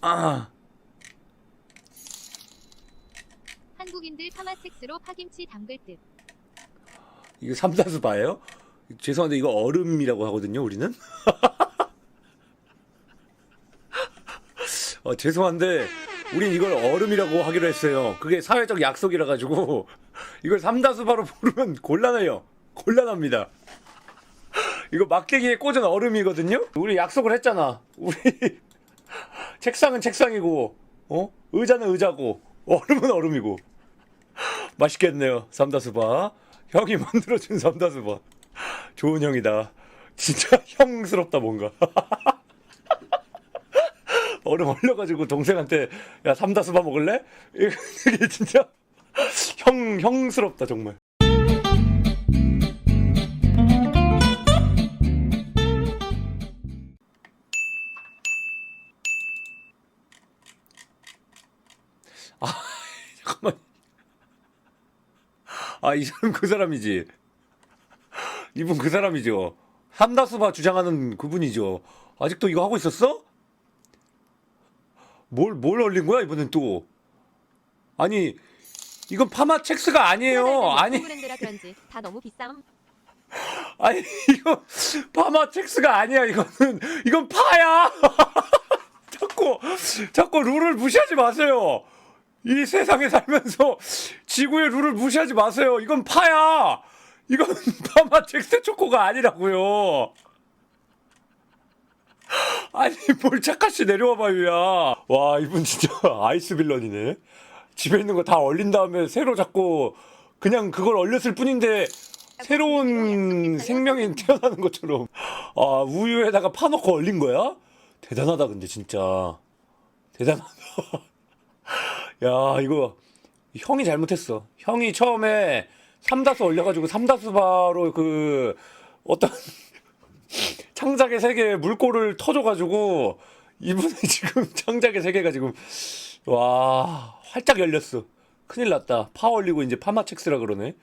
아, 한국인들 파마첵스로 파김치 담글 듯. 이거 삼다수 봐요? 죄송한데 이거 얼음이라고 하거든요, 우리는. 어, 죄송한데 우린 이걸 얼음이라고 하기로 했어요. 그게 사회적 약속이라 가지고 이걸 삼다수 바로 부르면 곤란해요. 곤란합니다. 이거 막대기에 꽂은 얼음이거든요. 우리 약속을 했잖아. 우리 책상은 책상이고, 어? 의자는 의자고, 얼음은 얼음이고. 맛있겠네요. 삼다수바. 형이 만들어준 삼다수바. 좋은 형이다. 진짜 형스럽다 뭔가. 얼음 얼려가지고 동생한테 야 삼다수바 먹을래? 이게 진짜 형 형스럽다 정말. 아, 이 사람 그 사람이지. 이분 그 사람이죠. 삼다수바 주장하는 그분이죠. 아직도 이거 하고 있었어? 뭘, 뭘 얼린 거야, 이번엔 또? 아니, 이건 파마첵스가 아니에요. 아니, 브랜드라 그런지 다 너무 비쌈. 아니, 이거 파마첵스가 아니야, 이거는. 이건 파야! 자꾸, 자꾸 룰을 무시하지 마세요. 이 세상에 살면서 지구의 룰을 무시하지 마세요. 이건 파야! 이건 파마첵스 초코가 아니라고요. 아니, 뭘 착같이 내려와봐요, 야. 와, 이분 진짜 아이스 빌런이네. 집에 있는 거 다 얼린 다음에 새로 자꾸 그냥 그걸 얼렸을 뿐인데 새로운 생명이 태어나는 것처럼 아 우유에다가 파놓고 얼린 거야? 대단하다 근데 진짜 대단하다 야 이거 형이 잘못했어. 형이 처음에 삼다수 얼려가지고 삼다수 바로 그 어떤 창작의 세계에 물꼬를 터줘가지고 이분이 지금 창작의 세계가 지금 와 활짝 열렸어. 큰일 났다. 파 얼리고 이제 파마첵스라 그러네.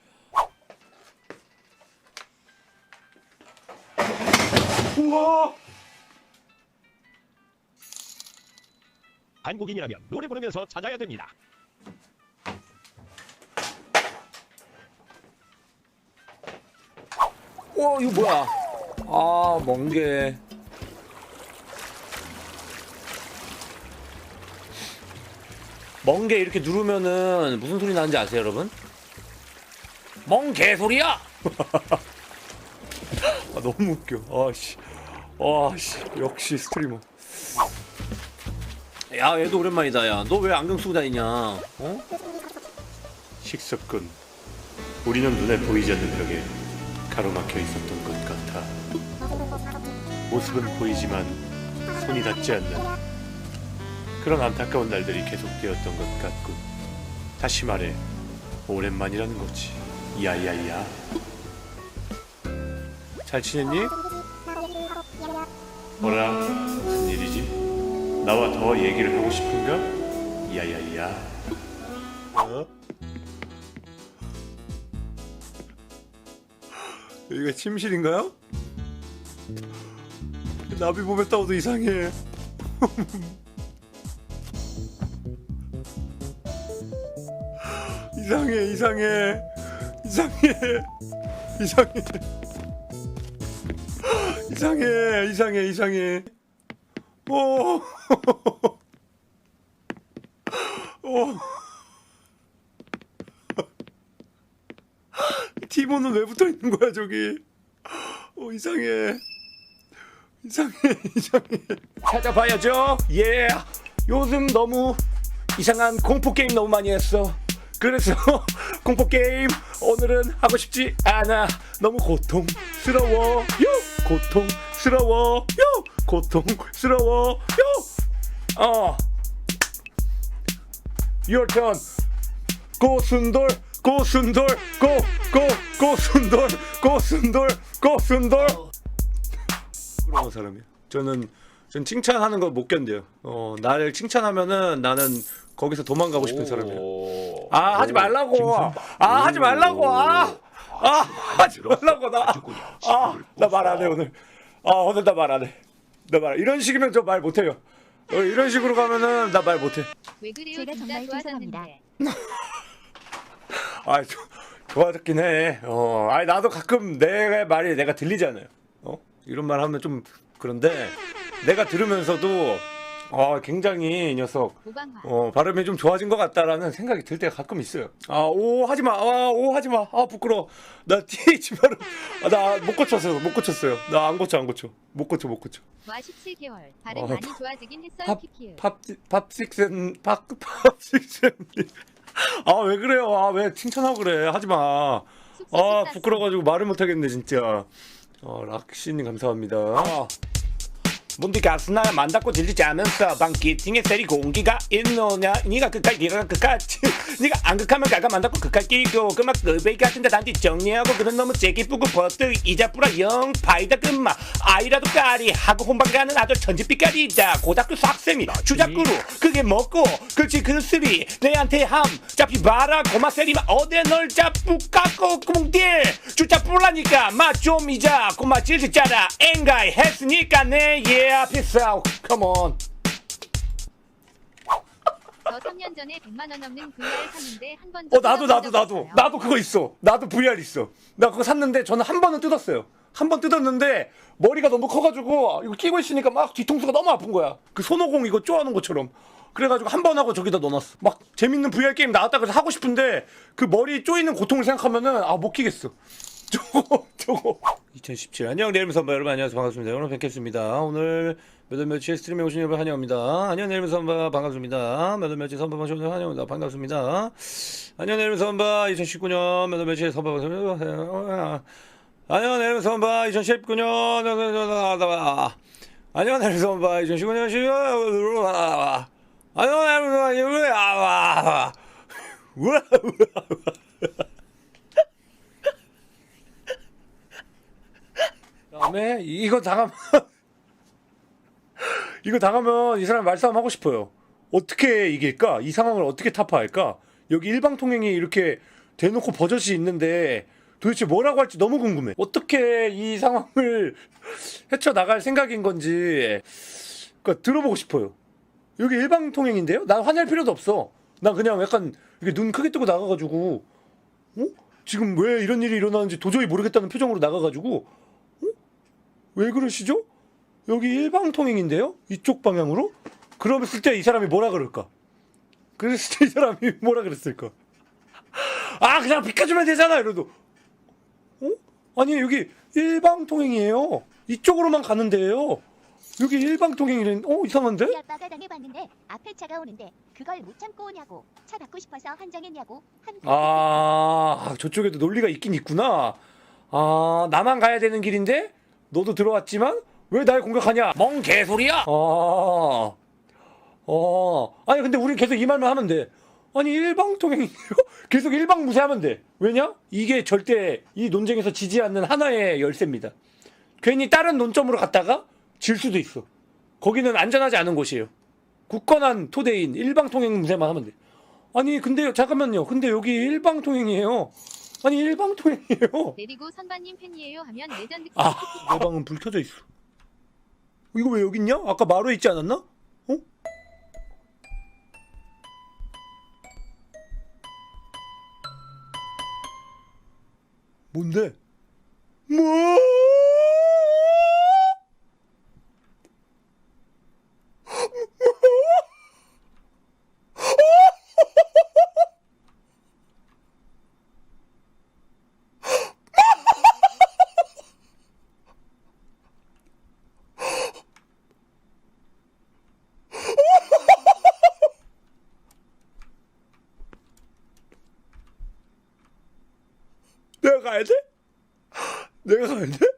우와 한국인이라면 노래 부르면서 찾아야 됩니다. 와 이거 뭐야 아 멍게 멍게 이렇게 누르면은 무슨 소리 나는지 아세요 여러분? 멍게 소리야! 아 너무 웃겨 아씨 아씨 역시 스트리머 야 얘도 오랜만이다 야 너 왜 안경 쓰고 다니냐 어? 식습근 우리는 눈에 보이지 않는 벽에 가로막혀 있었던 것 같아. 모습은 보이지만 손이 닿지 않는 그런 안타까운 날들이 계속되었던 것 같군. 다시 말해, 오랜만이라는 거지. 야야야. 잘 지냈니? 뭐라? 무슨 일이지? 나와 더 얘기를 하고 싶은가? 야야야. 어? 여기가 침실인가요? 나비 몸에 따오도 이상해. 이상해, 이상해, 이상해, 이상해, 이상해, 이상해, 이상해. 오, 오. 티모는 왜 붙어 있는 거야 저기? 어 이상해. 이상해 이상해. 찾아봐야죠. 예. 요즘 너무 이상한 공포 게임 너무 많이 했어. 그래서 공포 게임 오늘은 하고 싶지 않아. 너무 고통스러워. 요 고통스러워. 요 고통스러워. 요. 어. Your turn. 고순돌 고순돌 고 고 고순돌 고순돌 고순돌 부러운 사람이야. 저는 전 칭찬하는 거못 견뎌요. 어 나를 칭찬하면은 나는 거기서 도망가고 싶은 사람이야. 아 하지 말라고. 아 하지 말라고. 아. 아 하지 말라고 나. 아 나 말 안 해 오늘. 아 오늘 나 말 안 해. 나 말. 이런 식이면 저 말 못해요. 어, 이런 식으로 가면은 나 말 못해. 왜 그래요? 제가 진짜 정말 죄송합니다. 좋아졌는데. 아, 조, 좋아졌긴 해. 어, 아니 나도 가끔 내 말이 내가 들리잖아요. 어, 이런 말 하면 좀 그런데 내가 들으면서도 아, 굉장히 이 녀석. 어, 발음이 좀 좋아진 것 같다라는 생각이 들 때가 가끔 있어요. 아, 오, 하지 마. 아, 오, 하지 마. 아, 부끄러워. 나 TH 발음. 아, 나못 고쳤어요. 못 고쳤어요. 나 안 고쳐, 안 고쳐. 못 고쳐, 못 고쳐. 와 17개월. 발음 어, 많이 좋아지긴 했어요. 팝, 키키우. 팝, 팝식센, 팝, 팝식센. 아, 왜 그래요? 아, 왜 칭찬하고 그래? 하지 마. 아, 끝났어. 부끄러워 가지고 말을 못 하겠네, 진짜. 어, 락시 님 감사합니다. 뭔디 가스나 만닿고 질리지 않으면서 방귀팅에 세리 공기가 있노냐? 니가 끝까지 니가 끝까지 니가 안 극하면 가가 만닿고 극할 끼고. 그막 그베이 같은데 단지 정리하고 그런 너무 재기쁘고 버뜩 이자 뿌라 영 파이다 금마. 아이라도 까리. 하고 혼방 가는 아들 천지빛깔이다 고등학교 학생이 주작구로 그게 먹고 그렇지 그 쓰리. 내한테 함. 잡히 봐라. 고마 세리마. 어디 널 잡고 깎고 꿍딜 주자 뿌라니까. 맛좀 이자 고마 질질 짜라 엥가이 했으니까 내예 앞에서 come on. 저 3년 전에 100만 원 넘는 VR 샀는데 한 번도 어 나도 나도 나도. 나도 그거 있어. 나도 VR 있어. 나 그거 샀는데 저는 한 번은 뜯었어요. 한 번 뜯었는데 머리가 너무 커가지고 이거 끼고 있으니까 막 뒤통수가 너무 아픈 거야. 그 손오공 이거 쪼아놓은 것처럼. 그래가지고 한 번 하고 저기다 넣어놨어. 막 재밌는 VR 게임 나왔다 그래서 하고 싶은데 그 머리 쪼이는 고통을 생각하면은 아 못 끼겠어 저거 저거 2017 안녕 내일은 선바 여러분 안녕하세요 반갑습니다 오늘 뵙겠습니다 오늘 몇월 며칠 스트림에 오신 여러분 환영합니다 안녕 내일은 선바 반갑습니다 몇월 며칠 선바 방송 오늘 환영합니다 반갑습니다 안녕 내일은 선바 2019년 몇월 며칠 선바 방송 안녕 내일은 선바 2019년 안녕 내일은 선바 2019년 10월 안녕 내일은 선바 다음에 이거 당하면 이거 당하면 이 사람 말싸움 하고 싶어요. 어떻게 이길까? 이 상황을 어떻게 타파할까? 여기 일방통행이 이렇게 대놓고 버젓이 있는데 도대체 뭐라고 할지 너무 궁금해. 어떻게 이 상황을 헤쳐 나갈 생각인 건지 그러니까 들어보고 싶어요. 여기 일방통행인데요? 난 화낼 필요도 없어. 난 그냥 약간 이렇게 눈 크게 뜨고 나가가지고 어? 지금 왜 이런 일이 일어나는지 도저히 모르겠다는 표정으로 나가가지고 왜 그러시죠? 여기 일방통행인데요? 이쪽 방향으로? 그랬을 때 이 사람이 뭐라 그럴까? 그랬을 때 이 사람이 뭐라 그랬을까? 아 그냥 비켜주면 되잖아 이러도 어? 아니 여기 일방통행이에요 이쪽으로만 가는데요 여기 일방통행이래 어 이상한데? 우리 아빠가 당해봤는데 앞에 차가 오는데 그걸 못 참고 오냐고 차 바꾸고 싶어서 환장했냐고 한 아 저쪽에도 논리가 있긴 있구나 아 나만 가야 되는 길인데 너도 들어왔지만 왜 날 공격하냐? 멍 개소리야? 아 어. 아니 근데 우리 계속 이 말만 하면 돼. 아니 일방통행이요? 계속 일방무세하면 돼. 왜냐? 이게 절대 이 논쟁에서 지지 않는 하나의 열쇠입니다. 괜히 다른 논점으로 갔다가 질 수도 있어. 거기는 안전하지 않은 곳이에요. 굳건한 토대인 일방통행 무세만 하면 돼. 아니 근데 잠깐만요. 근데 여기 일방통행이에요. 아니 일방통행이에요. 내리고 선반님 팬이에요 하면 레전드 아, 내 방은 불 켜져 있어. 이거 왜 여기 있냐? 아까 마루에 있지 않았나? 어? 뭔데? 뭐? 내가 가는데?